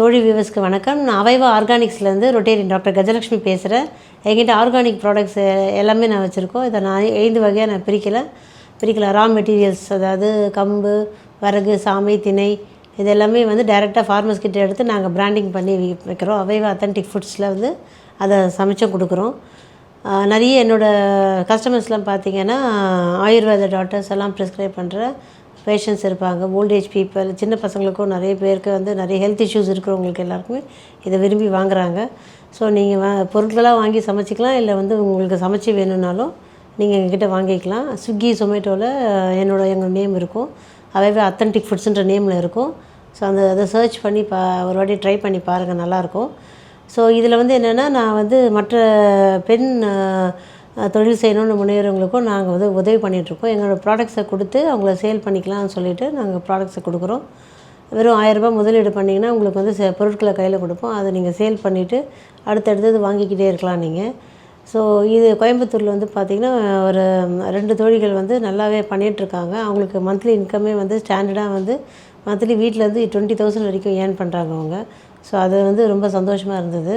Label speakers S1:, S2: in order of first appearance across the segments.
S1: தோழி வியூவர்ஸ்க்கு வணக்கம். நான் அவைவா ஆர்கானிக்ஸ்லேருந்து ரொட்டேரியன் டாக்டர் கஜலக்ஷ்மி பேசுகிறேன் என்கிட்ட ஆர்கானிக் ப்ராடக்ட்ஸ் எல்லாமே நான் வச்சுருக்கோம். இதை நான் ஐந்து வகையாக நான் பிரிக்கலை. பிரிக்கலை. ரா மெட்டீரியல்ஸ் அதாவது கம்பு வரகு சாமை திணை இது எல்லாமே வந்து டைரெக்டாக ஃபார்மர்ஸ் கிட்டே எடுத்து நாங்கள் பிராண்டிங் பண்ணி வைக்கிறோம். அவைவா அத்தன்டிக் ஃபுட்ஸில் வந்து அதை சமைச்சும் கொடுக்குறோம். நிறைய என்னோடய கஸ்டமர்ஸ்லாம் பார்த்திங்கன்னா ஆயுர்வேத டாக்டர்ஸ் எல்லாம் ப்ரிஸ்கிரைப் பண்ணுற பேஷண்ட்ஸ் இருப்பாங்க. ஓல்டேஜ் பீப்புள் சின்ன பசங்களுக்கும் நிறைய பேருக்கு வந்து நிறைய ஹெல்த் இஷ்யூஸ் இருக்கிறவங்களுக்கு எல்லாருக்குமே. இதை விரும்பி வாங்குறாங்க. ஸோ நீங்கள் வா பொருட்களாக வாங்கி சமைச்சிக்கலாம். இல்லை வந்து உங்களுக்கு சமைச்சு வேணும்னாலும் நீங்கள் எங்ககிட்ட வாங்கிக்கலாம். ஸ்விக்கி சொமேட்டோவில் என்னோட எங்கள் நேம் இருக்கும். அவைவே அத்தன்டிக் ஃபுட்ஸுன்ற நேமில் இருக்கும். ஸோ அந்த அதை சர்ச் பண்ணி பா ஒரு வாட்டி ட்ரை பண்ணி பாருங்கள் நல்லாயிருக்கும் ஸோ இதில் வந்து என்னென்னா நான் வந்து மற்ற பெண் தொழில் செய்யணும்னு முன்னேறவங்களுக்கும் நாங்கள் வந்து உதவி பண்ணிகிட்ருக்கோம் எங்களோட ப்ராடக்ட்ஸை கொடுத்து அவங்கள சேல் பண்ணிக்கலாம்னு சொல்லிவிட்டு நாங்கள் ப்ராடக்ட்ஸை கொடுக்குறோம். வெறும் ஆயிரரூபா முதலீடு பண்ணிங்கன்னா உங்களுக்கு வந்து செ- பொருட்களை கையில் கொடுப்போம். அதை நீங்கள் சேல் பண்ணிவிட்டு அடுத்தடுத்தது வாங்கிக்கிட்டே இருக்கலாம் நீங்கள் ஸோ இது கோயம்புத்தூரில் வந்து பார்த்திங்கன்னா ஒரு ரெண்டு தொழில்கள் வந்து நல்லாவே பண்ணிகிட்ருக்காங்க அவங்களுக்கு மந்த்லி இன்கமே வந்து ஸ்டாண்டர்டாக வந்து மந்த்லி வீட்டிலேருந்து டுவெண்ட்டி தௌசண்ட் வரைக்கும் ஏர்ன் பண்ணுறாங்க அவங்க. ஸோ அது வந்து ரொம்ப சந்தோஷமாக இருந்தது.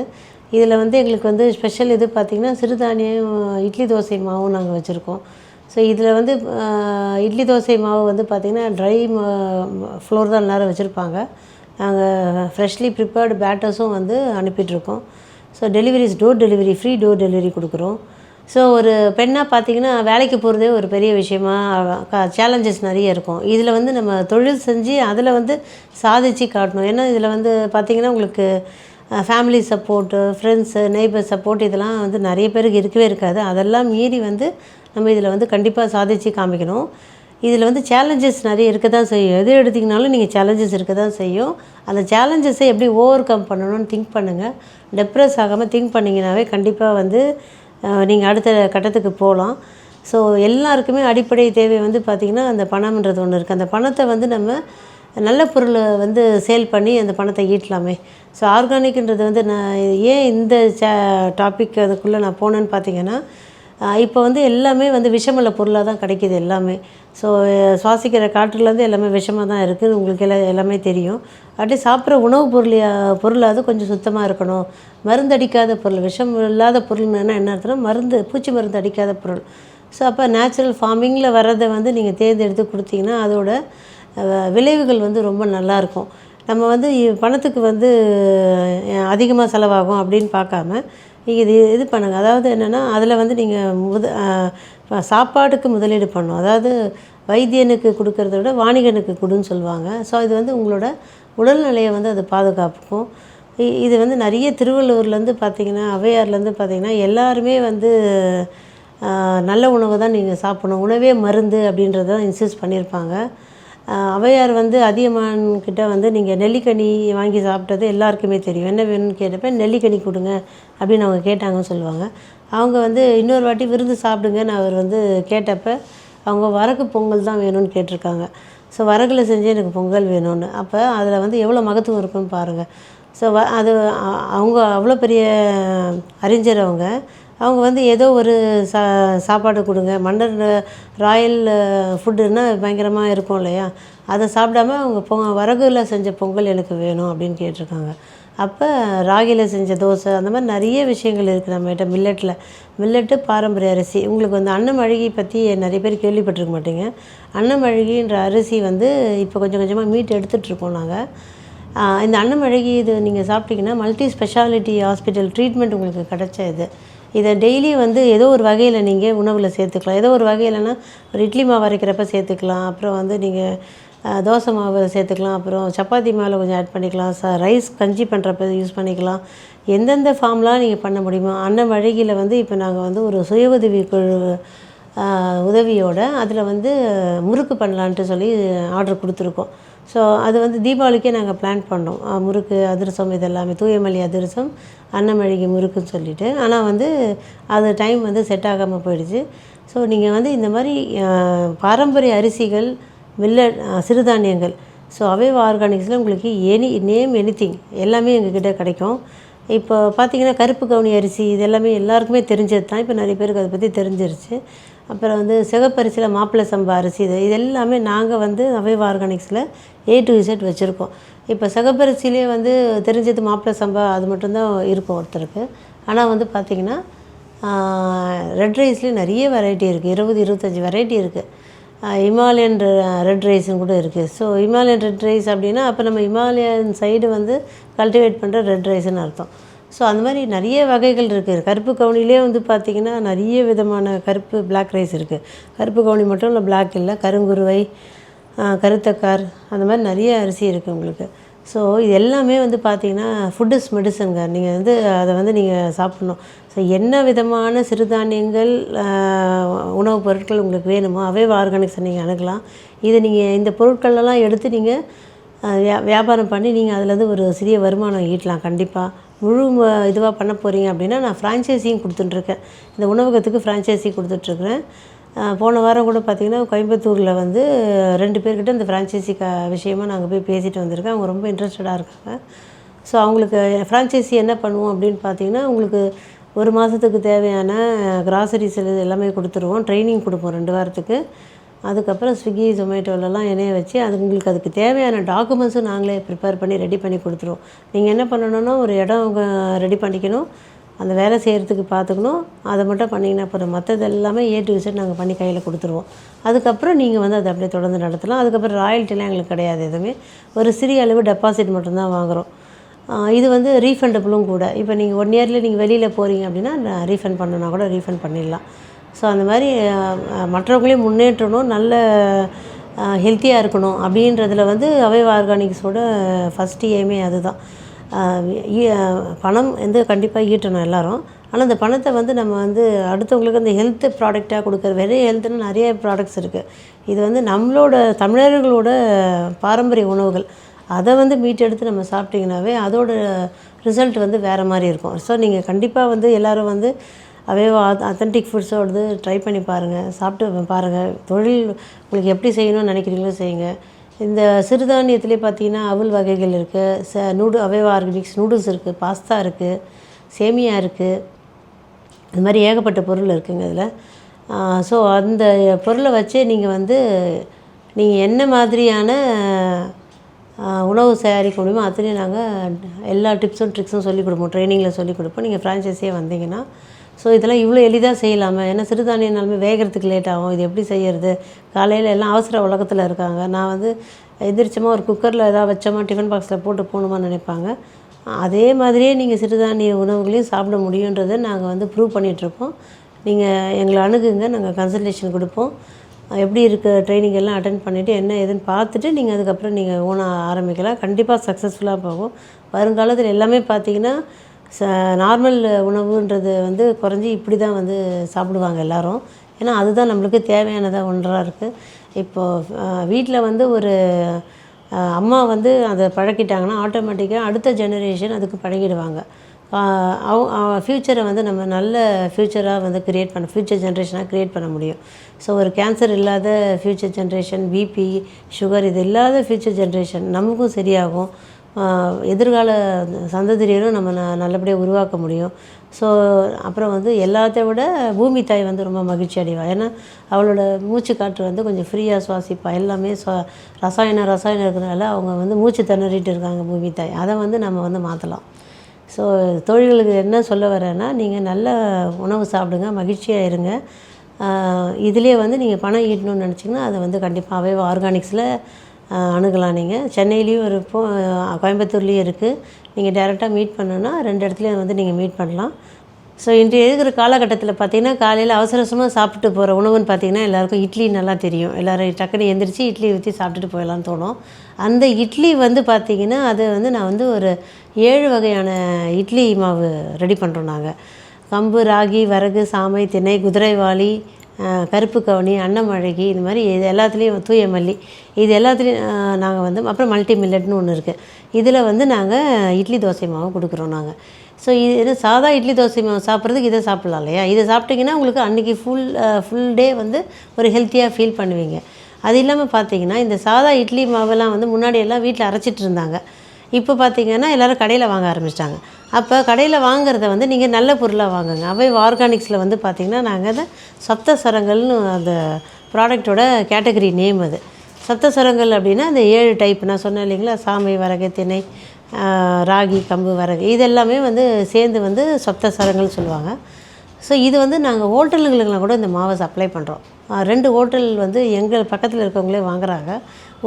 S1: இதில் வந்து எங்களுக்கு வந்து ஸ்பெஷல் இது பார்த்திங்கன்னா சிறுதானியம் இட்லி தோசை மாவும் நாங்கள் வச்சுருக்கோம். ஸோ இதில் வந்து இட்லி தோசை மாவு வந்து பார்த்திங்கன்னா ட்ரை ஃப்ளோர் தான் எல்லாரும் வச்சுருப்பாங்க. நாங்கள் ஃப்ரெஷ்லி ப்ரிப்பேர்டு பேட்டர்ஸும் வந்து அனுப்பிட்டுருக்கோம். So deliveries door delivery free door delivery கொடுக்குறோம். ஸோ ஒரு பெண்ணாக பார்த்தீங்கன்னா வேலைக்கு போகிறதே ஒரு பெரிய விஷயமா சேலஞ்சஸ் நிறைய இருக்கும். இதில் வந்து நம்ம தொழில் செஞ்சு அதில் வந்து சாதிச்சு காட்டணும். ஏன்னா இதில் வந்து பார்த்திங்கன்னா உங்களுக்கு family support friends neighbour support இதெல்லாம் வந்து நிறைய பேருக்கு இருக்கவே இருக்காது. அதெல்லாம் மீறி வந்து நம்ம இதில் வந்து கண்டிப்பாக சாதிச்சு காமிக்கணும். இதில் வந்து சேலஞ்சஸ் நிறைய இருக்க தான் செய்யும். எது எடுத்திங்கனாலும் நீங்கள் சேலஞ்சஸ் இருக்க தான் செய்யும். அந்த சேலஞ்சஸை எப்படி ஓவர் கம் பண்ணணும்னு திங்க் பண்ணுங்கள் டெப்ரெஸ் ஆகாமல் திங்க் பண்ணிங்கனாவே கண்டிப்பாக வந்து நீங்கள் அடுத்த கட்டத்துக்கு போகலாம். ஸோ எல்லாருக்குமே அடிப்படை தேவை வந்து பார்த்திங்கன்னா அந்த பணம்ன்றது ஒன்று இருக்குது அந்த பணத்தை வந்து நம்ம நல்ல பொருளை வந்து சேல் பண்ணி அந்த பணத்தை ஈட்டலாமே. ஸோ ஆர்கானிக்ன்றது வந்து நான் ஏன் இந்த சே டாபிக் அதுக்குள்ளே நான் போனேன்னு பார்த்தீங்கன்னா இப்போ வந்து எல்லாமே வந்து விஷமுள்ள பொருளாக தான் கிடைக்கிது எல்லாமே. ஸோ சுவாசிக்கிற காற்றுலேருந்து எல்லாமே விஷமாக தான் இருக்குது. உங்களுக்கு எல்லாம் எல்லாமே தெரியும். அப்படி சாப்பிட்ற உணவு பொருளியா பொருளாவது கொஞ்சம் சுத்தமாக இருக்கணும். மருந்து அடிக்காத பொருள் விஷம் இல்லாத பொருள்னா என்ன அர்த்தம் மருந்து பூச்சி மருந்து அடிக்காத பொருள். ஸோ அப்போ நேச்சுரல் ஃபார்மிங்கில் வர்றதை வந்து நீங்கள் தேர்ந்தெடுத்து கொடுத்தீங்கன்னா அதோட விளைவுகள் வந்து ரொம்ப நல்லாயிருக்கும் நம்ம வந்து பணத்துக்கு வந்து அதிகமாக செலவாகும் அப்படின்னு பார்க்காம நீங்கள் இது இது பண்ணுங்கள் அதாவது என்னென்னா அதில் வந்து நீங்கள் முத சாப்பாட்டுக்கு முதலீடு பண்ணணும் அதாவது வைத்தியனுக்கு கொடுக்கறத விட வாணிகனுக்கு கொடுன்னு சொல்லுவாங்க. ஸோ இது வந்து உங்களோட உடல்நிலையை வந்து அது பாதுகாப்புக்கும் இ- இது வந்து நிறைய திருவள்ளூர்லேருந்து பார்த்தீங்கன்னா அவையார்லேருந்து பார்த்திங்கன்னா எல்லாருமே வந்து நல்ல உணவை தான் நீங்கள் சாப்பிடணும். உணவே மருந்து அப்படின்றத இன்சிஸ்ட் பண்ணியிருப்பாங்க. ஆஹ், அவையார் வந்து அதியமான் கிட்ட வந்து நீங்கள் நெல்லிக்கனி வாங்கி சாப்பிட்டது எல்லாருக்குமே தெரியும். என்ன வேணும்னு கேட்டப்ப நெல்லிக்கனி கொடுங்க அப்படின்னு அவங்க கேட்டாங்கன்னு சொல்லுவாங்க. அவங்க வந்து இன்னொரு வாட்டி விருந்து சாப்பிடுங்கன்னு அவர் வந்து கேட்டப்ப அவங்க வரகு பொங்கல் தான் வேணும்னு கேட்டிருக்காங்க. ஸோ வரகுல செஞ்சு எனக்கு பொங்கல் வேணும்னு. அப்போ அதில் வந்து எவ்வளோ மகத்துவம் இருக்குன்னு பாருங்கள் ஸோ வ அது அவங்க அவ்வளோ பெரிய அறிஞர் அவங்க. அவங்க வந்து ஏதோ ஒரு சா சாப்பாடு கொடுங்க. மன்னர் ராயல் ஃபுட்டுன்னா பயங்கரமாக இருக்கும் இல்லையா? அதை சாப்பிடாம அவங்க பொ வரகுல செஞ்ச பொங்கல் எனக்கு வேணும் அப்படின்னு கேட்டிருக்காங்க. அப்போ ராகியில் செஞ்ச தோசை அந்த மாதிரி நிறைய விஷயங்கள் இருக்குது நம்மகிட்ட மில்லட்டில் மில்லட்டு பாரம்பரிய அரிசி. உங்களுக்கு வந்து அன்னமழகி பற்றி நிறைய பேர் கேள்விப்பட்டிருக்க மாட்டீங்க. அன்னமழகின்ற அரிசி வந்து இப்போ கொஞ்சம் கொஞ்சமாக மீட் எடுத்துகிட்ருக்கோம் நாங்கள் இந்த அன்னமழகி இது நீங்கள் சாப்பிட்டீங்கன்னா மல்டி ஸ்பெஷாலிட்டி ஹாஸ்பிட்டல் ட்ரீட்மெண்ட் உங்களுக்கு கிடைச்ச இது. இதை டெய்லி வந்து ஏதோ ஒரு வகையில் நீங்கள் உணவில் சேர்த்துக்கலாம். ஏதோ ஒரு வகையிலனா ஒரு இட்லி மாவு அரைக்கிறப்ப சேர்த்துக்கலாம். அப்புறம் வந்து நீங்கள் தோசை மாவு சேர்த்துக்கலாம். அப்புறம் சப்பாத்தி மாவில் கொஞ்சம் ஆட் பண்ணிக்கலாம். ச ரைஸ் கஞ்சி பண்ணுறப்ப யூஸ் பண்ணிக்கலாம். எந்தெந்த ஃபார்ம்லாம் நீங்கள் பண்ண முடியுமோ அன்ன வழியில் வந்து இப்போ நாங்கள் வந்து ஒரு சுய உதவி குழு உதவியோடு உதவியோட அதில் வந்து முறுக்கு பண்ணலான்ட்டு சொல்லி ஆர்டர் கொடுத்துருக்கோம். ஸோ அது வந்து தீபாவளிக்கே நாங்கள் பிளான் பண்ணோம். முறுக்கு அதிரசம் இது எல்லாமே தூயமல்லி அதிரசம் அன்னமழிகை முறுக்குன்னு சொல்லிட்டு. ஆனால் வந்து அது டைம் வந்து செட் ஆகாமல் போயிடுச்சு. ஸோ நீங்கள் வந்து இந்த மாதிரி பாரம்பரிய அரிசிகள் மில்லட் சிறுதானியங்கள் ஸோ அவைவ் ஆர்கானிக்ஸில் உங்களுக்கு எனி நேம் எனிதிங் எல்லாமே எங்ககிட்ட கிடைக்கும். இப்போ பார்த்தீங்கன்னா கருப்பு கவுனி அரிசி இது எல்லாமே எல்லாருக்குமே தெரிஞ்சது தான் இப்போ நிறைய பேருக்கு அதை பற்றி தெரிஞ்சிருச்சு. அப்புறம் வந்து சிகப்பரிசியில் மாப்பிள்ளை சம்பா அரிசி இது இது எல்லாமே நாங்கள் வந்து அவைவ் ஆர்கானிக்ஸில் ஏ டு இசட் வச்சுருக்கோம். இப்போ சிகப்பரிசிலே வந்து தெரிஞ்சது மாப்பிள்ளை சம்பா அது மட்டும்தான் இருக்கும் ஒருத்தருக்கு. ஆனால் வந்து பார்த்திங்கன்னா ரெட் ரைஸ்லேயும் நிறைய வெரைட்டி இருக்குது இருபது இருபத்தஞ்சி வெரைட்டி இருக்குது இமாலயன் ரெட் ரைஸ்னு கூட இருக்குது ஸோ இமாலயன் ரெட் ரைஸ் அப்படின்னா அப்போ நம்ம இமாலயன் சைடு வந்து கல்டிவேட் பண்ணுற ரெட் ரைஸ்னு அர்த்தம். ஸோ அந்த மாதிரி நிறைய வகைகள் இருக்குது கருப்பு கவுனிலே வந்து பார்த்திங்கன்னா நிறைய விதமான கருப்பு பிளாக் ரைஸ் இருக்குது கருப்பு கவுனி மட்டும் இல்லை பிளாக் இல்லை. கருங்குருவை கருத்தக்கார் அந்த மாதிரி நிறைய அரிசி இருக்குது உங்களுக்கு. ஸோ இது எல்லாமே வந்து பார்த்திங்கன்னா ஃபுட் இஸ் மெடிசனுங்க நீங்கள் வந்து அதை வந்து நீங்கள் சாப்பிட்ணும். ஸோ என்ன விதமான சிறுதானியங்கள் உணவுப் பொருட்கள் உங்களுக்கு வேணுமோ அவே ஆர்கானிக்ஸை நீங்கள் அணுகலாம். இதை நீங்கள் இந்த பொருட்களெல்லாம் எடுத்து நீங்கள் வியா வியாபாரம் பண்ணி நீங்கள் அதுலேருந்து ஒரு சிறிய வருமானம் ஈட்டலாம். கண்டிப்பாக முழு இதுவாக பண்ண போகிறீங்க அப்படின்னா நான் ஃப்ரான்ச்சைஸியும் கொடுத்துட்ருக்கேன் இந்த உணவகத்துக்கு ஃப்ரான்ச்சைஸி கொடுத்துட்ருக்குறேன் போன வாரம் கூட பார்த்திங்கன்னா கோயம்புத்தூரில் வந்து ரெண்டு பேர்கிட்ட இந்த ஃப்ரான்ச்சைஸி க விஷயமாக நாங்கள் போய் பேசிட்டு வந்திருக்கேன். அவங்க ரொம்ப இன்ட்ரெஸ்டடாக இருக்காங்க. ஸோ அவங்களுக்கு ஃப்ரான்ச்சைஸி என்ன பண்ணுவோம் அப்படின்னு பார்த்தீங்கன்னா உங்களுக்கு ஒரு மாதத்துக்கு தேவையான கிராசரிஸ் எல்லாமே கொடுத்துருவோம். ட்ரைனிங் கொடுப்போம் ரெண்டு வாரத்துக்கு. அதுக்கப்புறம் ஸ்விக்கி ஜொமேட்டோலலாம் இணைய வச்சு அது உங்களுக்கு அதுக்கு தேவையான டாக்குமெண்ட்ஸும் நாங்களே ப்ரிப்பேர் பண்ணி ரெடி பண்ணி கொடுத்துருவோம். நீங்கள் என்ன பண்ணணுன்னா ஒரு இடம் ரெடி பண்ணிக்கணும். அந்த வேலை செய்கிறதுக்கு பார்த்துக்கணும். அதை மட்டும் பண்ணிங்கன்னா அப்புறம் மற்றது எல்லாமே ஏ டு விசிட் நாங்கள் பண்ணி கையில் கொடுத்துருவோம். அதுக்கப்புறம் நீங்கள் வந்து அதை அப்படியே தொடர்ந்து நடத்தலாம். அதுக்கப்புறம் ராயல்ட்டிலாம் எங்களுக்கு கிடையாது எதுவுமே. ஒரு சிறிய அளவு டெபாசிட் மட்டும்தான் வாங்குகிறோம் இது வந்து ரீஃபண்டபுளும் கூட. இப்போ நீங்கள் ஒன் இயரில் நீங்கள் வெளியில் போகிறீங்க அப்படின்னா ரீஃபண்ட் பண்ணணுன்னா கூட ரீஃபண்ட் பண்ணிடலாம். ஸோ அந்த மாதிரி மற்றவங்களையும் முன்னேற்றணும் நல்ல ஹெல்த்தியாக இருக்கணும் அப்படின்றதுல வந்து அவைவ் ஆர்கானிக்ஸோட ஃபஸ்ட்டு எய்மே அதுதான். பணம் வந்து கண்டிப்பாக ஈட்டணும் எல்லோரும். ஆனால் அந்த பணத்தை வந்து நம்ம வந்து அடுத்தவங்களுக்கு அந்த ஹெல்த் ப்ராடக்டாக கொடுக்குற வெறும் ஹெல்த்துன்னு நிறைய ப்ராடக்ட்ஸ் இருக்குது இது வந்து நம்மளோட தமிழர்களோட பாரம்பரிய உணவுகள். அதை வந்து மீட்டெடுத்து நம்ம சாப்பிட்டிங்கனாவே அதோட ரிசல்ட் வந்து வேறு மாதிரி இருக்கும். ஸோ நீங்கள் கண்டிப்பாக வந்து எல்லோரும் வந்து அவே அத்தன்டிக் ஃபுட்ஸோடது ட்ரை பண்ணி பாருங்கள் சாப்பிட்டு பாருங்கள் தொழில் உங்களுக்கு எப்படி செய்யணும்னு நினைக்கிறீங்களோ செய்யுங்க. இந்த சிறுதானியத்திலே பார்த்தீங்கன்னா அவல் வகைகள் இருக்குது ச நூடு அவேவா ஆர்கானிக்ஸ் நூடுல்ஸ் இருக்குது பாஸ்தா இருக்குது சேமியா இருக்குது இது மாதிரி ஏகப்பட்ட பொருள் இருக்குங்க இதில். ஸோ அந்த பொருளை வச்சு நீங்கள் வந்து நீங்கள் என்ன மாதிரியான உணவு தயாரிக்க முடியுமோ அத்தனையும் நாங்கள் எல்லா டிப்ஸும் ட்ரிக்ஸும் சொல்லிக் கொடுப்போம். ட்ரைனிங்கில் சொல்லிக் கொடுப்போம். நீங்கள் ஃப்ரான்ச்சைஸியே வந்தீங்கன்னா ஸோ இதெல்லாம் இவ்வளோ எளிதாக செய்யலாமா? ஏன்னா சிறுதானியனாலுமே வேகிறதுக்கு லேட் ஆகும். இது எப்படி செய்யறது? காலையில் எல்லாம் அவசர உலகத்தில் இருக்காங்க. நான் வந்து எந்திரிச்சோமா ஒரு குக்கரில் எதாவது வச்சோமா டிஃபன் பாக்ஸில் போட்டு போகணுமான்னு நினைப்பாங்க. அதே மாதிரியே நீங்கள் சிறுதானிய உணவுகளையும் சாப்பிட முடியுன்றதை நாங்கள் வந்து ப்ரூவ் பண்ணிகிட்ருக்கோம் நீங்கள் எங்களை அணுகுங்க. நாங்கள் கன்சல்டேஷன் கொடுப்போம். எப்படி இருக்க ட்ரைனிங் எல்லாம் அட்டன் பண்ணிவிட்டு என்ன ஏதுன்னு பார்த்துட்டு நீங்கள் அதுக்கப்புறம் நீங்கள் ஓன ஆரம்பிக்கலாம். கண்டிப்பாக சக்ஸஸ்ஃபுல்லாக போகும். வருங்காலத்தில் எல்லாமே பார்த்தீங்கன்னா ச நார்மல் உணவுன்றது வந்து குறைஞ்சி இப்படி தான் வந்து சாப்பிடுவாங்க எல்லோரும். ஏன்னா அதுதான் நம்மளுக்கு தேவையானதாக ஒன்றாக இருக்குது இப்போது வீட்டில் வந்து ஒரு அம்மா வந்து அதை பழக்கிட்டாங்கன்னா ஆட்டோமேட்டிக்காக அடுத்த ஜெனரேஷன் அதுக்கு பழகிடுவாங்க. அவங்க ஃப்யூச்சரை வந்து நம்ம நல்ல ஃப்யூச்சராக வந்து க்ரியேட் பண்ண ஃப்யூச்சர் ஜென்ரேஷனாக க்ரியேட் பண்ண முடியும். ஸோ ஒரு கேன்சர் இல்லாத ஃப்யூச்சர் ஜென்ரேஷன் பிபி சுகர் இது இல்லாத ஃப்யூச்சர் ஜென்ரேஷன் நமக்கும் சரியாகும். எதிர்கால சந்ததியரும் நம்ம ந நல்லபடியாக உருவாக்க முடியும். ஸோ அப்புறம் வந்து எல்லாத்த விட பூமி தாய் வந்து ரொம்ப மகிழ்ச்சி அடைவாள் ஏன்னா அவளோட மூச்சு காற்று வந்து கொஞ்சம் ஃப்ரீயாக சுவாசிப்பாள் எல்லாமே சுவா ரசாயனம் ரசாயனம் இருக்கிறனால அவங்க வந்து மூச்சு திணறிட்டு இருக்காங்க பூமி தாய். அதை வந்து நம்ம வந்து மாற்றலாம் ஸோ தொழில்களுக்கு என்ன சொல்ல வரேன்னா நீங்கள் நல்ல உணவு சாப்பிடுங்க மகிழ்ச்சியாக இருங்க. இதிலே வந்து நீங்கள் பணம் ஈட்டணும்னு நினச்சிங்கன்னா அதை வந்து கண்டிப்பாகவே ஆர்கானிக்ஸில் அணுகலாம் நீங்கள் சென்னையிலையும் இருப்போம் கோயம்புத்தூர்லேயும் இருக்குது நீங்கள் டேரெக்டாக மீட் பண்ணணுன்னா ரெண்டு இடத்துலையும் வந்து நீங்கள் மீட் பண்ணலாம். ஸோ இன்றைய இருக்கிற காலகட்டத்தில் பார்த்திங்கன்னா காலையில் அவசர அவசரமாக சாப்பிட்டு போகிற உணவுன்னு பார்த்திங்கன்னா எல்லாேருக்கும் இட்லி நல்லா தெரியும். எல்லோரும் டக்குனு எந்திரிச்சு இட்லி ஊற்றி சாப்பிட்டுட்டு போயிடலான்னு தோணும். அந்த இட்லி வந்து பார்த்திங்கன்னா அது வந்து நான் வந்து ஒரு ஏழு வகையான இட்லி மாவு ரெடி பண்ணுறோம் நாங்கள் கம்பு ராகி வரகு சாமை திணை குதிரைவாளி கருப்பு கவுனி அன்னமழகி இது மாதிரி இது எல்லாத்துலேயும் தூய மல்லி இது எல்லாத்துலேயும் நாங்கள் வந்து அப்புறம் மல்டி மில்லட்னு ஒன்று இருக்குது இதில் வந்து நாங்கள் இட்லி தோசை மாவு கொடுக்குறோம் நாங்கள் ஸோ இது சாதா இட்லி தோசை மாவு சாப்பிட்றதுக்கு இதை சாப்பிட்லாம் இல்லையா? இதை சாப்பிட்டிங்கன்னா உங்களுக்கு அன்றைக்கி ஃபுல் ஃபுல் டே வந்து ஒரு ஹெல்த்தியாக ஃபீல் பண்ணுவீங்க. அது இல்லாமல் பார்த்தீங்கன்னா இந்த சாதா இட்லி மாவெல்லாம் வந்து முன்னாடியெல்லாம் வீட்டில் அரைச்சிட்டு இருந்தாங்க. இப்போ பார்த்திங்கன்னா எல்லோரும் கடையில் வாங்க ஆரம்பிச்சிட்டாங்க. அப்போ கடையில் வாங்குறத வந்து நீங்கள் நல்ல பொருளாக வாங்குங்க. அவை ஆர்கானிக்ஸில் வந்து பார்த்திங்கன்னா நாங்கள் அதை சப்த சரங்கள்னு அந்த ப்ராடக்டோட கேட்டகரி நேம் அது. சப்த சரங்கள் அப்படின்னா அந்த ஏழு டைப் நான் சொன்னேன் இல்லைங்களா? சாமை வரகு திணை ராகி கம்பு வரகு. இதெல்லாமே வந்து சேர்ந்து வந்து சப்த சரங்கள்னு சொல்லுவாங்க. ஸோ இது வந்து நாங்கள் ஹோட்டலுங்களுக்கெல்லாம் கூட இந்த மாவை சப்ளை பண்ணுறோம் ரெண்டு ஹோட்டல் வந்து எங்கள் பக்கத்தில் இருக்கவங்களே வாங்குறாங்க.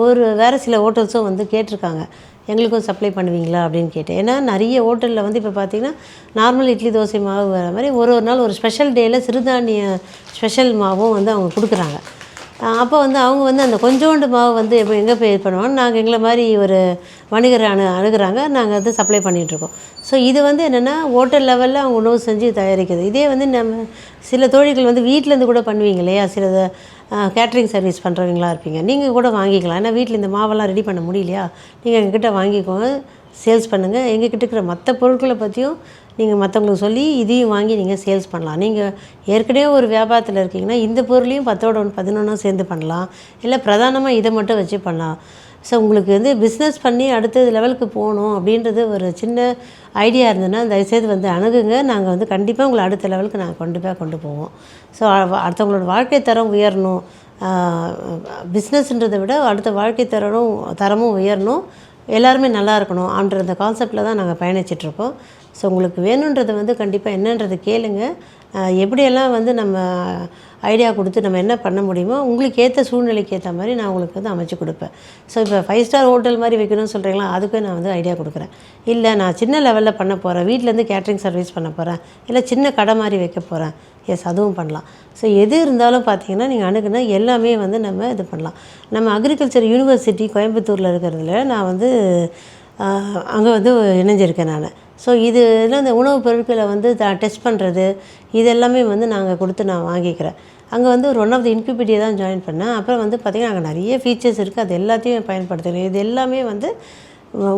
S1: ஒரு வேறு சில ஹோட்டல்ஸும் வந்து கேட்டிருக்காங்க. எங்களுக்கும் சப்ளை பண்ணுவீங்களா அப்படின்னு கேட்டேன். ஏன்னா நிறைய ஹோட்டலில் வந்து இப்போ பார்த்தீங்கன்னா நார்மல் இட்லி தோசை மாவு வர மாதிரி ஒரு ஒரு நாள் ஒரு ஸ்பெஷல் டேயில் சிறுதானிய ஸ்பெஷல் மாவும் வந்து அவங்க கொடுக்குறாங்க. அப்போ வந்து அவங்க வந்து அந்த கொஞ்சோண்டு மாவு வந்து எப்போ எங்கே போய் இது பண்ணுவாங்க நாங்கள் எங்களை மாதிரி ஒரு வணிகர் அணு அணுகிறாங்க. நாங்கள் வந்து சப்ளை பண்ணிகிட்ருக்கோம் ஸோ இது வந்து என்னென்னா ஹோட்டல் லெவலில் அவங்க உணவு செஞ்சு தயாரிக்கிறது. இதே வந்து நம்ம சில தோழிகள் வந்து வீட்டிலேருந்து கூட பண்ணுவீங்க இல்லையா? சில கேட்ரிங் சர்வீஸ் பண்ணுறவங்களா இருப்பீங்க. நீங்கள் கூட வாங்கிக்கலாம். ஏன்னா வீட்டில் இந்த மாவெல்லாம் ரெடி பண்ண முடியலையா? நீங்கள் எங்ககிட்ட வாங்கிக்கோங்க சேல்ஸ் பண்ணுங்கள் எங்ககிட்ட இருக்கிற மற்ற பொருட்களை பற்றியும் நீங்கள் மற்றவங்களுக்கு சொல்லி இதையும் வாங்கி நீங்கள் சேல்ஸ் பண்ணலாம். நீங்கள் ஏற்கனவே ஒரு வியாபாரத்தில் இருக்கீங்கன்னா இந்த பொருளையும் பத்தோட ஒன்று பதினொன்றும் சேர்ந்து பண்ணலாம். இல்லை பிரதானமாக இதை மட்டும் வச்சு பண்ணலாம். ஸோ உங்களுக்கு வந்து பிஸ்னஸ் பண்ணி அடுத்த லெவலுக்கு போகணும் அப்படின்றது ஒரு சின்ன ஐடியா இருந்ததுன்னா தயவுசெய்து வந்து அணுகுங்க. நாங்கள் வந்து கண்டிப்பாக உங்களை அடுத்த லெவலுக்கு நாங்கள் கொண்டு போய் கொண்டு போவோம். ஸோ அடுத்தவங்களோட வாழ்க்கை தரம் உயரணும். பிஸ்னஸ்ன்றதை விட அடுத்த வாழ்க்கை தரமும் தரமும் உயரணும். எல்லாருமே நல்லா இருக்கணும் அப்படின்ற அந்த கான்செப்டில் தான் நாங்கள் பயணிச்சிட்ருக்கோம் ஸோ உங்களுக்கு வேணுன்றதை வந்து கண்டிப்பாக என்னன்றதை கேளுங்கள் எப்படியெல்லாம் வந்து நம்ம ஐடியா கொடுத்து நம்ம என்ன பண்ண முடியுமோ உங்களுக்கு ஏற்ற சூழ்நிலைக்கு ஏற்ற மாதிரி நான் உங்களுக்கு வந்து அமைச்சு கொடுப்பேன். ஸோ இப்போ ஃபைவ் ஸ்டார் ஹோட்டல் மாதிரி வைக்கணும்னு சொல்கிறீங்களா அதுக்கும் நான் வந்து ஐடியா கொடுக்குறேன். இல்லை நான் சின்ன லெவலில் பண்ண போகிறேன் வீட்டிலேருந்து கேட்ரிங் சர்வீஸ் பண்ண போகிறேன் இல்லை சின்ன கடை மாதிரி வைக்க போகிறேன் எஸ் அதுவும் பண்ணலாம். ஸோ எது இருந்தாலும் பார்த்தீங்கன்னா நீங்கள் அணுகுனா எல்லாமே வந்து நம்ம இது பண்ணலாம். நம்ம அக்ரிகல்ச்சர் யூனிவர்சிட்டி கோயம்புத்தூரில் இருக்கிறதுல நான் வந்து அங்கே வந்து இணைஞ்சிருக்கேன் நான். ஸோ இது எல்லாம் இந்த உணவுப் பொருட்களை வந்து டெஸ்ட் பண்ணுறது இது எல்லாமே வந்து நாங்கள் கொடுத்து நான் வாங்கிக்கிறேன். அங்கே வந்து ஒரு ஒன் ஆஃப் த இன்குபிட்டியை தான் ஜாயின் பண்ணேன். அப்புறம் வந்து பார்த்திங்கன்னா அங்கே நிறைய ஃபீச்சர்ஸ் இருக்குது அது எல்லாத்தையும் பயன்படுத்துகிறேன் இது எல்லாமே வந்து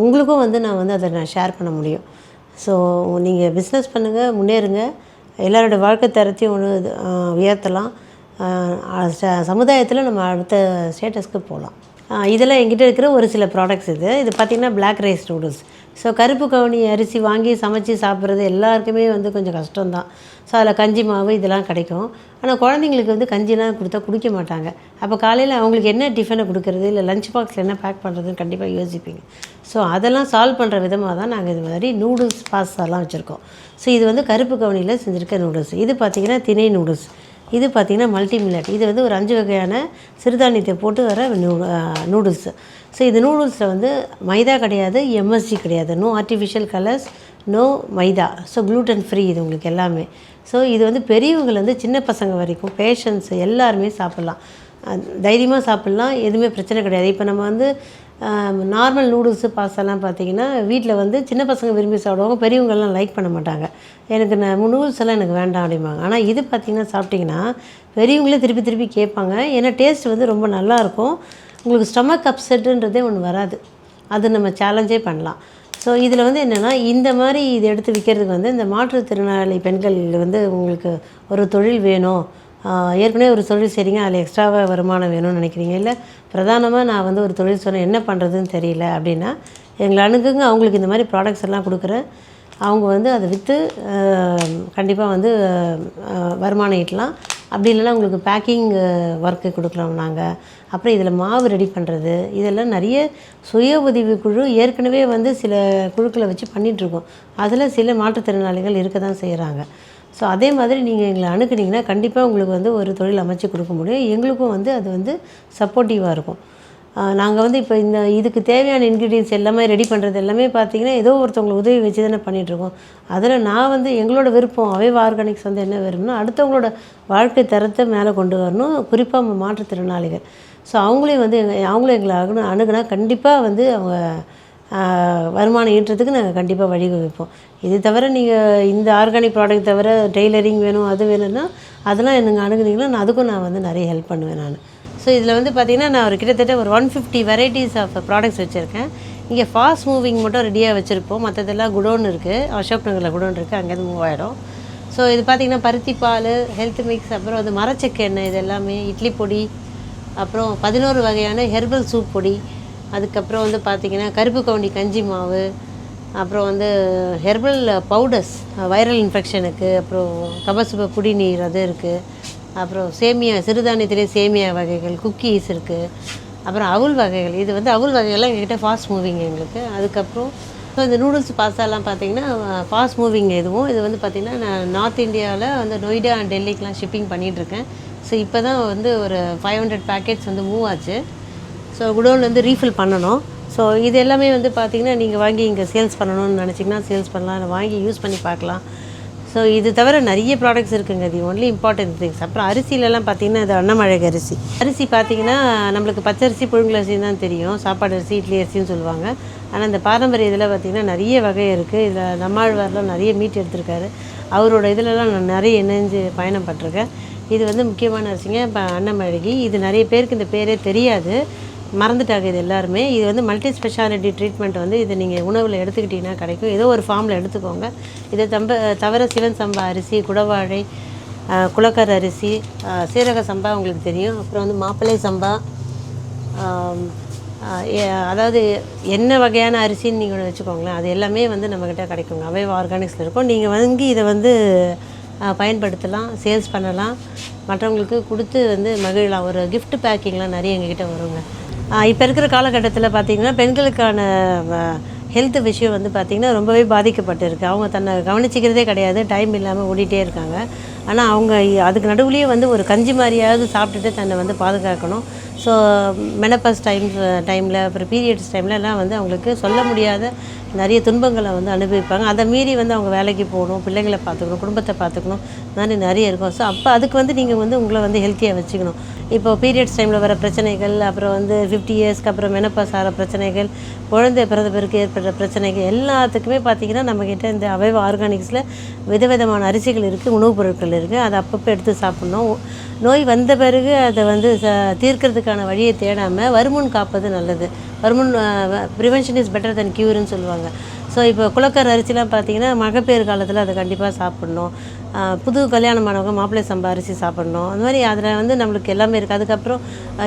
S1: உங்களுக்கும் வந்து நான் வந்து அதை நான் ஷேர் பண்ண முடியும். ஸோ நீங்கள் பிஸ்னஸ் பண்ணுங்கள் முன்னேறுங்க. எல்லாரோட வாழ்க்கை தரத்தையும் ஒன்று உயர்த்தலாம். சமுதாயத்தில் நம்ம அடுத்த ஸ்டேட்டஸ்க்கு போகலாம். இதெல்லாம் எங்கிட்ட இருக்கிற ஒரு சில ப்ராடக்ட்ஸ் இது. இது பார்த்திங்கன்னா பிளாக் ரைஸ் நூடுல்ஸ் ஸோ கருப்பு கவுனி அரிசி வாங்கி சமைச்சு சாப்பிட்றது எல்லாருக்குமே வந்து கொஞ்சம் கஷ்டம்தான். ஸோ அதில் கஞ்சி மாவு இதெல்லாம் கிடைக்கும். ஆனால் குழந்தைங்களுக்கு வந்து கஞ்சிலாம் கொடுத்தா குடிக்க மாட்டாங்க. அப்போ காலையில் அவங்களுக்கு என்ன டிஃபனை கொடுக்குறது? இல்லை லஞ்ச் பாக்ஸில் என்ன பேக் பண்ணுறதுன்னு கண்டிப்பாக யோசிப்பீங்க. ஸோ அதெல்லாம் சால்வ் பண்ணுற விதமாக தான் நாங்கள் இது மாதிரி நூடுல்ஸ் பாஸ்தாலாம் வச்சுருக்கோம். ஸோ இது வந்து கருப்பு கவுனியில் செஞ்சுருக்க நூடுல்ஸ் இது பார்த்திங்கன்னா திணை நூடுல்ஸ் இது பார்த்திங்கன்னா மல்டி மில்லட் இது வந்து ஒரு அஞ்சு வகையான சிறுதானியத்தை போட்டு வர நூ நூடுல்ஸு ஸோ இது நூடுல்ஸில் வந்து மைதா கிடையாது எம்எஸ்ஜி கிடையாது. No artificial colours no maida. So gluten free இது உங்களுக்கு எல்லாமே. ஸோ இது வந்து பெரியவங்கலேருந்து சின்ன பசங்க வரைக்கும் பேஷண்ட்ஸ் எல்லாருமே சாப்பிட்லாம். தைரியமாக சாப்பிட்லாம் எதுவுமே பிரச்சனை கிடையாது. இப்போ நம்ம வந்து நார்மல் நூடுல்ஸு பாஸ்தாலாம் பார்த்தீங்கன்னா வீட்டில் வந்து சின்ன பசங்க விரும்பி சாப்பிடுவாங்க பெரியவங்கெல்லாம் லைக் பண்ண மாட்டாங்க. எனக்கு நான் நூடுல்ஸ் எல்லாம் எனக்கு வேண்டாம் அப்படிம்பாங்க. ஆனால் இது பார்த்திங்கன்னா சாப்பிட்டிங்கன்னா பெரியவங்களே திருப்பி திருப்பி கேட்பாங்க. ஏன்னா டேஸ்ட் வந்து ரொம்ப நல்லாயிருக்கும் உங்களுக்கு ஸ்டொமக் அப்செட்டுன்றதே ஒன்று வராது. அது நம்ம சேலஞ்சே பண்ணலாம். ஸோ இதில் வந்து என்னென்னா இந்த மாதிரி இது எடுத்து விற்கிறதுக்கு வந்து இந்த மாற்றுத்திறனாளி பெண்கள் வந்து உங்களுக்கு ஒரு தொழில் வேணும். ஏற்கனவே ஒரு தொழில் செய்கிறீங்க அதில் எக்ஸ்ட்ராவாக வருமானம் வேணும்னு நினைக்கிறீங்க. இல்லை பிரதானமாக நான் வந்து ஒரு தொழில் சொன்னேன் என்ன பண்ணுறதுன்னு தெரியல அப்படின்னா எங்களை அணுகுங்க அவங்களுக்கு இந்த மாதிரி ப்ராடக்ட்ஸ் எல்லாம் கொடுக்குறேன். அவங்க வந்து அதை விற்று கண்டிப்பாக வந்து வருமானம் ஈட்டலாம். அப்படி இல்லைன்னா உங்களுக்கு பேக்கிங் ஒர்க்கு கொடுக்குறோம் நாங்கள் அப்புறம் இதில் மாவு ரெடி பண்ணுறது இதெல்லாம் நிறைய சுய உதவி குழு ஏற்கனவே வந்து சில குழுக்களை வச்சு பண்ணிகிட்ருக்கோம் அதில் சில மாற்றுத்திறனாளிகள் இருக்க தான் செய்கிறாங்க ஸோ அதே மாதிரி நீங்கள் எங்களை அணுகுனீங்கன்னா கண்டிப்பாக உங்களுக்கு வந்து ஒரு தொழில் அமைச்சு கொடுக்க முடியும். எங்களுக்கும் வந்து அது வந்து சப்போர்ட்டிவாக இருக்கும். நாங்கள் வந்து இப்போ இந்த இதுக்கு தேவையான இன்க்ரீடியன்ஸ் எல்லாமே ரெடி பண்ணுறது எல்லாமே பார்த்தீங்கன்னா ஏதோ ஒருத்தவங்களை உதவி வச்சு தானே பண்ணிகிட்ருக்கோம் அதில் நான் வந்து எங்களோட விருப்பம் அவை ஆர்கானிக்ஸ் வந்து என்ன விரும்புனா அடுத்தவங்களோட வாழ்க்கை தரத்தை மேலே கொண்டு வரணும். குறிப்பாக மாற்றுத்திறனாளிகள். ஸோ அவங்களையும் வந்து எங்கள் அவங்களும் எங்களை அணுகு அணுகுனா கண்டிப்பாக வந்து அவங்க வருமானம் ஈட்டுறதுக்கு நாங்கள் கண்டிப்பாக வழிவகுப்போம். இது தவிர நீங்கள் இந்த ஆர்கானிக் ப்ராடக்ட் தவிர டெய்லரிங் வேணும் அது வேணும்னா அதெல்லாம் எனக்கு அணுகுனீங்கன்னா நான் அதுக்கும் நான் வந்து நிறைய ஹெல்ப் பண்ணுவேன் நான். ஸோ இதில் வந்து பார்த்திங்கன்னா நான் ஒரு கிட்டத்தட்ட ஒரு one fifty varieties of products வச்சுருக்கேன். இங்கே ஃபாஸ்ட் மூவிங் மட்டும் ரெடியாக வச்சுருப்போம். மற்றதெல்லாம் குடோன் இருக்குது அசோக் நகரில் குடோன் இருக்குது அங்கேருந்து மூவ் ஆகிடும் ஸோ இது பார்த்திங்கன்னா பருத்தி பால் ஹெல்த் மிக்ஸ் அப்புறம் வந்து மரச்சக்கு எண்ணெய் இது எல்லாமே இட்லி பொடி அப்புறம் பதினோரு வகையான ஹெர்பல் சூப் பொடி அதுக்கப்புறம் வந்து பார்த்திங்கன்னா கருப்பு கவுனி கஞ்சி மாவு அப்புறம் வந்து ஹெர்பல் பவுடர்ஸ் வைரல் இன்ஃபெக்ஷனுக்கு அப்புறம் கபசுப குடிநீர் அது இருக்குது அப்புறம் சேமியா சிறுதானியத்திலே சேமியா வகைகள் குக்கீஸ் இருக்குது அப்புறம் அவுல் வகைகள். இது வந்து அவுல் வகைகள்லாம் எங்ககிட்ட ஃபாஸ்ட் மூவிங் எங்களுக்கு. அதுக்கப்புறம் ஸோ இந்த நூடுல்ஸ் பாஸ்தாலாம் பார்த்தீங்கன்னா ஃபாஸ்ட் மூவிங் எதுவும். இது வந்து பார்த்திங்கன்னா நான் நார்த் இந்தியாவில் வந்து நொய்டா அண்ட் டெல்லிக்கெலாம் ஷிப்பிங் பண்ணிகிட்ருக்கேன் ஸோ இப்போ தான் வந்து ஒரு ஃபைவ் ஹண்ட்ரட் பேக்கெட்ஸ் வந்து மூவ் ஆச்சு. ஸோ குடோன் வந்து ரீஃபில் பண்ணணும். ஸோ இது எல்லாமே வந்து பார்த்திங்கன்னா நீங்கள் வாங்கி இங்கே சேல்ஸ் பண்ணணும்னு நினச்சிங்கன்னா சேல்ஸ் பண்ணலாம். இல்லை வாங்கி யூஸ் பண்ணி பார்க்கலாம். ஸோ இது தவிர நிறைய ப்ராடக்ட்ஸ் இருக்குங்க. இது ஒன்லி இம்பார்ட்டன்ட் திங்ஸ் அப்புறம் அரிசியிலலாம் பார்த்தீங்கன்னா இது அன்னமழக அரிசி. அரிசி பார்த்தீங்கன்னா நம்மளுக்கு பச்சரிசி புழுங்கல் அரிசி தான் தெரியும். சாப்பாடு அரிசி இட்லி அரிசின்னு சொல்லுவாங்க. ஆனால் இந்த பாரம்பரிய இதில் பார்த்திங்கன்னா நிறைய வகை இருக்குது இதில் நம்மாழ்வார்லாம் நிறைய மீட் எடுத்திருக்காரு. அவரோட இதிலலாம் நான் நிறைய இணைஞ்சு பயணம் பட்டிருக்கேன். இது வந்து முக்கியமான அரிசிங்க. இப்போ அன்னமழகி இது நிறைய பேருக்கு இந்த பேரே தெரியாது. மறந்துட்டாங்க இது எல்லாருமே. இது வந்து மல்டி ஸ்பெஷாலிட்டி ட்ரீட்மெண்ட் வந்து இது நீங்கள் உணவில் எடுத்துக்கிட்டிங்கன்னா கிடைக்கும். ஏதோ ஒரு ஃபார்மில் எடுத்துக்கோங்க. இதை தம்ப தவிர சிவன் சம்பா அரிசி குடவாழை குளக்கர் அரிசி சீரக சம்பா உங்களுக்கு தெரியும். அப்புறம் வந்து மாப்பிள்ளை சம்பா அதாவது என்ன வகையான அரிசின்னு நீங்கள் வச்சுக்கோங்களேன். அது எல்லாமே வந்து நம்மக்கிட்ட கிடைக்குங்க. அவை ஆர்கானிக்ஸில் இருக்கும். நீங்கள் வாங்கி இதை வந்து பயன்படுத்தலாம் சேல்ஸ் பண்ணலாம். மற்றவங்களுக்கு கொடுத்து வந்து மகிழலாம். ஒரு கிஃப்ட் பேக்கிங்லாம் நிறைய எங்ககிட்ட வருங்க. இப்போ இருக்கிற காலகட்டத்தில் பார்த்திங்கன்னா பெண்களுக்கான ஹெல்த் விஷயம் வந்து பார்த்திங்கன்னா ரொம்பவே பாதிக்கப்பட்டிருக்கு. அவங்க தன்னை கவனிச்சிக்கிறதே கிடையாது. டைம் இல்லாமல் ஓடிட்டே இருக்காங்க. ஆனால் அவங்க அதுக்கு நடுவுலேயே வந்து ஒரு கஞ்சி மாதிரியாவது சாப்பிட்டுட்டு தன்னை வந்து பாதுகாக்கணும். ஸோ மெனப்பஸ் டைம் டைமில் அப்புறம் பீரியட்ஸ் டைம்லலாம் வந்து அவங்களுக்கு சொல்ல முடியாத நிறைய துன்பங்களை வந்து அனுபவிப்பாங்க. அதை மீறி வந்து அவங்க வேலைக்கு போகணும் பிள்ளைங்களை பார்த்துக்கணும் குடும்பத்தை பார்த்துக்கணும் இந்த மாதிரி நிறைய இருக்கும். ஸோ அப்போ அதுக்கு வந்து நீங்கள் வந்து உங்களை வந்து ஹெல்த்தியாக வச்சுக்கணும். இப்போ பீரியட்ஸ் டைமில் வர பிரச்சனைகள் அப்புறம் வந்து ஃபிஃப்டி இயர்ஸ்க்கு அப்புறம் மெனப்பாஸ் ஆகிற பிரச்சனைகள் குழந்தை பிறந்த பிறகு ஏற்படுற பிரச்சனைகள் எல்லாத்துக்குமே பார்த்திங்கன்னா நம்மக்கிட்ட இந்த அவைவ ஆர்கானிக்ஸில் விதவிதமான அரிசிகள் இருக்குது உணவுப் பொருட்கள் இருக்குது அதை அப்பப்போ எடுத்து சாப்பிட்ணும். நோய் வந்த பிறகு அதை வந்து ச தீர்க்கிறதுக்கான வழியை தேடாமல் வருமுன் காப்பது நல்லது. வருமுன் ப்ரிவென்ஷன் இஸ் பெட்டர் தென் க்யூர்னு சொல்லுவாங்க. ஸோ இப்போ குளக்கர் அரிசிலாம் பார்த்தீங்கன்னா மகப்பேறு காலத்தில் அதை கண்டிப்பாக சாப்பிட்ணும். புது கல்யாணமானவங்க மாப்பிள்ளை சம்பா அரிசி சாப்பிட்ணும். அந்த மாதிரி அதில் வந்து நம்மளுக்கு எல்லாமே இருக்குது அதுக்கப்புறம்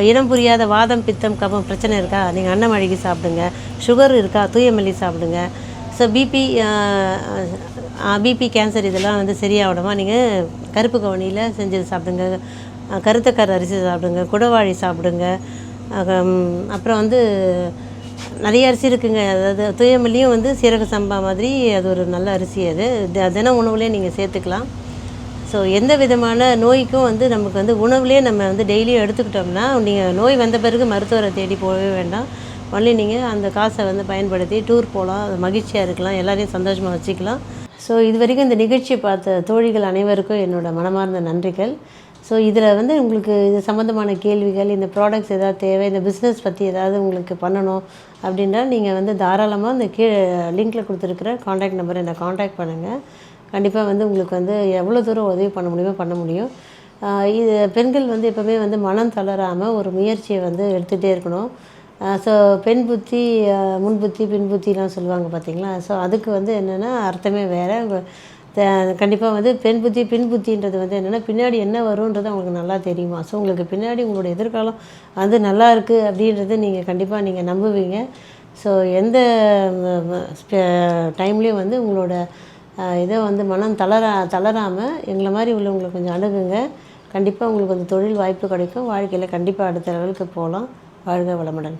S1: இனம் புரியாத வாதம் பித்தம் கபம் பிரச்சனை இருக்கா? நீங்கள் அன்னமழகி சாப்பிடுங்க. சுகர் இருக்கா? தூயமல்லி சாப்பிடுங்க. ஸோ பிபி பிபி கேன்சர் இதெல்லாம் வந்து சரியாகணுமா? நீங்கள் கருப்பு கவனியில் செஞ்சது சாப்பிடுங்க. கருத்தக்கார் அரிசி சாப்பிடுங்க. குடவாழி சாப்பிடுங்க. அப்புறம் வந்து நிறைய அரிசி இருக்குங்க. அதாவது தூயமல்லியும் வந்து சீரக சம்பா மாதிரி அது ஒரு நல்ல அரிசி அது. தின உணவுலேயே நீங்கள் சேர்த்துக்கலாம். ஸோ எந்த விதமான நோய்க்கும் வந்து நமக்கு வந்து உணவுலேயே நம்ம வந்து டெய்லியும் எடுத்துக்கிட்டோம்னா நீங்கள் நோய் வந்த பிறகு மருத்துவரை தேடி போகவே வேண்டாம். ஒன்லி நீங்கள் அந்த காசை வந்து பயன்படுத்தி டூர் போகலாம். மகிழ்ச்சியாக இருக்கலாம். எல்லாரையும் சந்தோஷமாக வச்சுக்கலாம். ஸோ இது வரைக்கும் இந்த நிகழ்ச்சியை பார்த்த தோழிகள் அனைவருக்கும் என்னோடய மனமார்ந்த நன்றிகள். ஸோ இதில் வந்து உங்களுக்கு இது சம்மந்தமான கேள்விகள் இந்த ப்ராடக்ட்ஸ் ஏதாவது தேவை இந்த பிஸ்னஸ் பற்றி ஏதாவது உங்களுக்கு பண்ணணும் அப்படின்னா நீங்கள் வந்து தாராளமாக இந்த கீழே லிங்கில் கொடுத்துருக்குற காண்டாக்ட் நம்பரை என்னை காண்டாக்ட் பண்ணுங்கள் கண்டிப்பாக வந்து உங்களுக்கு வந்து எவ்வளோ தூரம் உதவி பண்ண முடியுமோ பண்ண முடியும். இது பெண்கள் வந்து எப்போவுமே வந்து மனம் தளராமல் ஒரு முயற்சியை வந்து எடுத்துகிட்டே இருக்கணும். ஸோ பெண் புத்தி முன்புத்தி முன் புத்தி பின் புத்திலாம் சொல்லுவாங்க பார்த்தீங்களா ஸோ அதுக்கு வந்து என்னென்னா அர்த்தமே வேறு. கண்டிப்பாக வந்து பெண் புத்தி பின் புத்தின்றது வந்து என்னென்னா பின்னாடி என்ன வரும்ன்றது அவங்களுக்கு நல்லா தெரியுமா? ஸோ உங்களுக்கு பின்னாடி உங்களோட எதிர்காலம் வந்து நல்லா இருக்குது அப்படின்றத நீங்கள் கண்டிப்பாக நீங்கள் நம்புவீங்க. ஸோ எந்த டைம்லேயும் வந்து உங்களோட இதை வந்து மனம் தளரா தளராமல் எங்களை மாதிரி உள்ளவங்களை கொஞ்சம் அணுகுங்க. கண்டிப்பாக உங்களுக்கு வந்து தொழில் வாய்ப்பு கிடைக்கும். வாழ்க்கையில் கண்டிப்பாக அடுத்த லெவலுக்கு போகலாம். வாழ்க வளமுடன்.